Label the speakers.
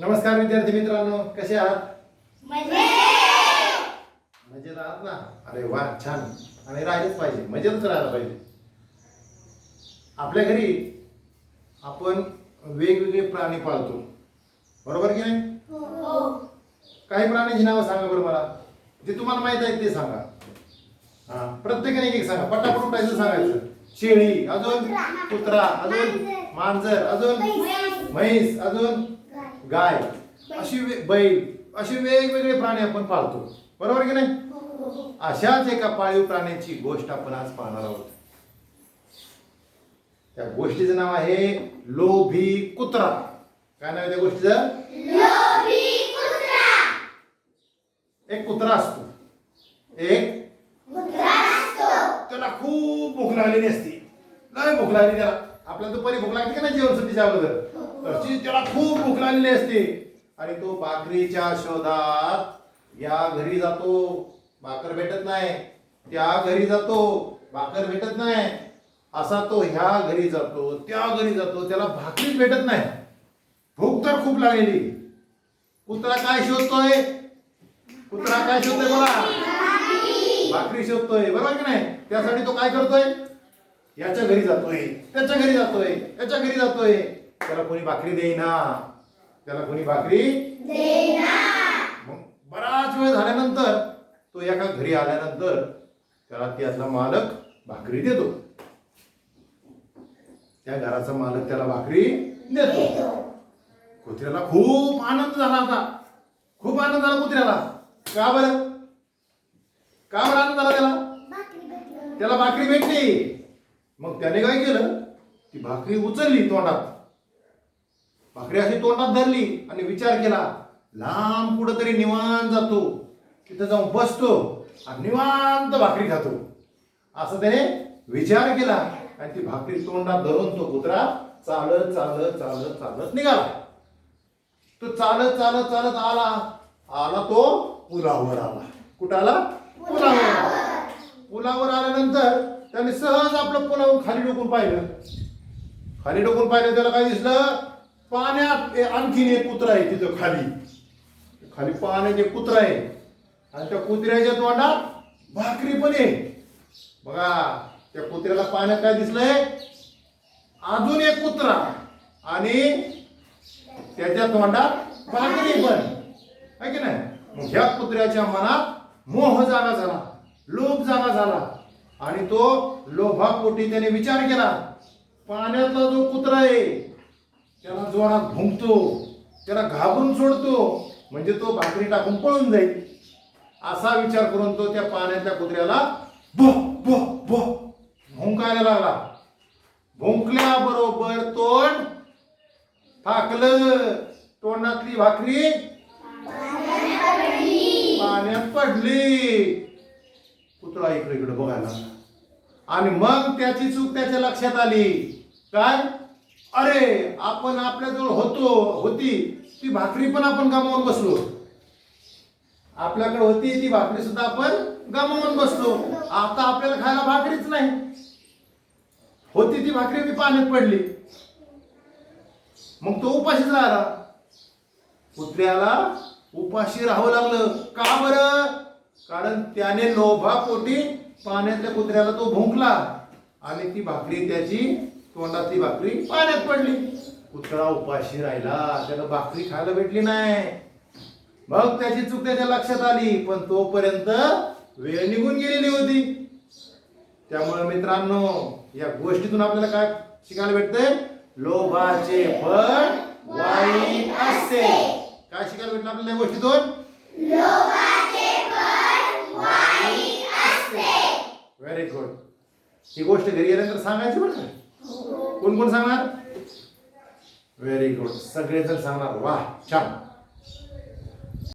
Speaker 1: नमस्कार विद्यार्थी मित्रांनो कसे आहात? मजेत! आहात ना? अरे वा छान. आणि राहिलेच पाहिजे. मजेतच राहायला पाहिजे. आपल्या घरी आपण वेगवेगळे प्राणी पाळतो. बरोबर की नाही? काही प्राण्यांची नावं सांगा बरं मला. जे तुम्हाला माहीत आहे ते सांगा. हा प्रत्येकाने एक एक सांगा. पटापट उठायचं सांगायचं. शेळी अजून कुत्रा. अजून मांजर. अजून म्हैस अजून गाय अशी वे- बैल असे वेगवेगळे प्राणी आपण पाळतो. बरोबर की नाही? अशाच एका पाळीव प्राण्याची गोष्ट आपण आज पाहणार आहोत. त्या गोष्टीचं नाव आहे लोभी कुत्रा. काय नाव आहे त्या गोष्टीचं? एक कुत्रा असतो. एक त्याला खूप भूक लागलेली असते. लय भूक लागली त्याला. आपल्याला दुपारी भूक लागते का नाही जेवण सुट्टीच्या अगोदर? तशी त्याला खूप भूक लागलेली असते. आणि तो भाकरीच्या शोधात या घरी जातो. भाकर भेटत नाही. त्या घरी जातो. भाकर भेटत नाही. असा तो ह्या घरी जातो त्या घरी जातो. त्याला भाकरीच भेटत नाही. भूक तर खूप लागलेली. कुत्रा काय शोधतोय? कुत्रा काय शोधतोय मला भाकरी शोधतोय. बरोबर की नाही? त्यासाठी तो काय करतोय? याच्या घरी जातोय. त्याच्या घरी जातोय. त्याच्या घरी जातोय. त्याला कोणी भाकरी देईना. त्याला कोणी भाकरी मग बराच वेळ झाल्यानंतर तो एका घरी आल्यानंतर त्याला त्यातला मालक भाकरी देतो. त्या घराचा मालक त्याला भाकरी देतो. कुत्र्याला खूप आनंद झाला होता. खूप आनंद झाला कुत्र्याला. का बरं? का बरं आनंद झाला त्याला? त्याला भाकरी भेटली. मग त्याने काय केलं? ती भाकरी उचलली तोंडात. भाकरी अशी तोंडात धरली आणि विचार केला लांब कुठंतरी निवांत जातो. तिथं जाऊन बसतो आणि निवांत भाकरी खातो. असं त्याने विचार केला आणि ती भाकरी तोंडात धरून तो कुत्रा चालत चालत चालत चालत निघाला. तो चालत चालत चालत आला. आला तो पुलावर आला. कुठं आला? पुलावर पुलावर आल्यानंतर त्याने सहज आपलं पुलावरून खाली डोकून पाहिलं. खाली डोकून पाहिलं त्याला काय दिसलं? पाण्यात ए- आणखीन एक कुत्रा आहे तिथं खाली. खाली पाण्यात एक कुत्रा आहे. आणि त्या कुत्र्याच्या तोंडात भाकरी पण आहे. बघा त्या कुत्र्याला पाण्यात काय दिसलंय? अजून एक कुत्रा आणि त्याच्या तोंडात भाकरी पण. आहे की नाही? ह्या कुत्र्याच्या मनात मोह जागा झाला लोभ जागा झाला. आणि तो लोभापोटी त्याने विचार केला पाण्यातला जो कुत्रा आहे त्याला भुंकतो त्याला घाबरून सोडतो म्हणजे तो भाकरी टाकून पळून जाईल. असा विचार करून तो त्या पाण्यातल्या कुत्र्याला भो भो भो भुंकायला लागला. भुंकल्याबरोबर तोंड फाकलं. तोंडातली भाकरी पाण्यात पडली. कुत्रा इकडे इकडे बघायला लागला. आणि मग त्याची चूक त्याच्या लक्षात आली. काय? अरे आपण आपल्याजवळ होतो होती ती भाकरी पण आपण गमावून बसलो. आपल्याकडे होती ती भाकरी सुद्धा आपण गमावून बसलो. आता आपल्याला खायला भाकरीच नाही. होती ती भाकरी ती पाण्यात पडली. मग तो उपाशीच राहिला कुत्र्याला उपाशी राहावं लागलं. का बरं? कारण त्याने लोभापोटी पाण्यातल्या कुत्र्याला तो भुंकला. आणि ती भाकरी त्याची तोंडातली भाकरी पाण्यात पडली. कुत्रा उपाशी राहिला त्याला भाकरी खायला भेटली नाही. मग त्याची चूक त्याच्या लक्षात आली पण तोपर्यंत वेळ निघून गेलेली होती. त्यामुळे मित्रांनो या गोष्टीतून आपल्याला काय शिकायला भेटतंय? लोभाचे फळ वाईट असते. काय शिकायला भेटलं आपल्याला या गोष्टीतून? व्हेरी गुड ही गोष्ट घरी गेल्यानंतर सांगायची बरं का? कोण कोण सांगणार? व्हेरी गुड सगळेजण सांगणार. वा छान.